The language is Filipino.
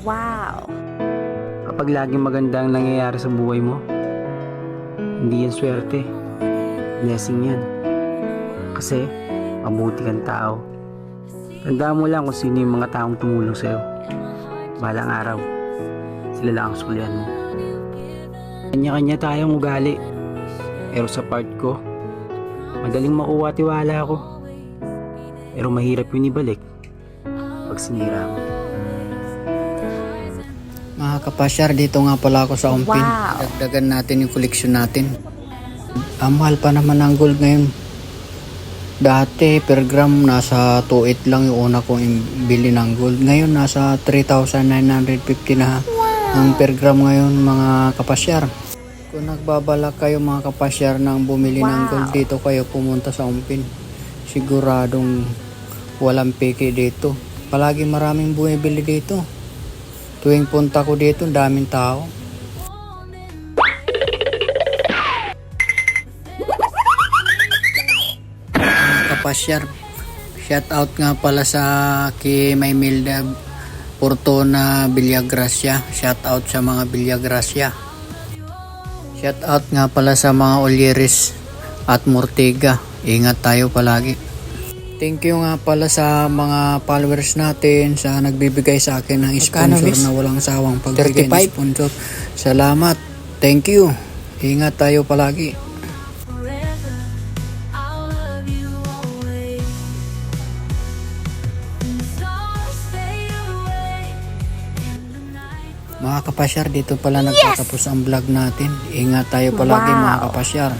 Wow. Kapag laging maganda ang nangyayari sa buhay mo, hindi yan swerte. Blessing yan. Kasi, mabuti kang tao. Tandaan mo lang kung sino yung mga taong tumulong sa'yo. Balang araw, sila lang ang sulian mo. Kanya-kanya tayong ugali. Pero sa part ko, madaling makuha tiwala ko. Pero mahirap yun ibalik pag sinira mo. Mga kapasyar, dito nga pala ako sa Umpin. Wow. Dagdagan natin yung collection natin. Ang mahal pa naman ng gold ngayon. Dati per gram nasa 2.8 lang yung una kong bili ng gold. Ngayon nasa 3,950 na ang per gram ngayon mga kapasyar. Kung nagbabalak kayo mga kapasyar ng bumili ng Wow. gold dito kayo pumunta sa Umpin. Siguradong walang peke dito. Palagi maraming bumibili dito. Tuwing punta ko dito, ang daming tao. Kapasyar, shout out nga pala sa kay Maymilda Portona Villagracia. Shout out sa mga Villagracia. Shout out nga pala sa mga Olyeres at Mortega. Ingat tayo palagi. Thank you nga pala sa mga followers natin sa nagbibigay sa akin ng sponsor na walang sawang pagbigay ng 35? sponsor. Salamat. Thank you. Ingat tayo palagi. Mga kapasyar, dito pala nagtatapos ang vlog natin. Ingat tayo palagi Wow. mga kapasyar.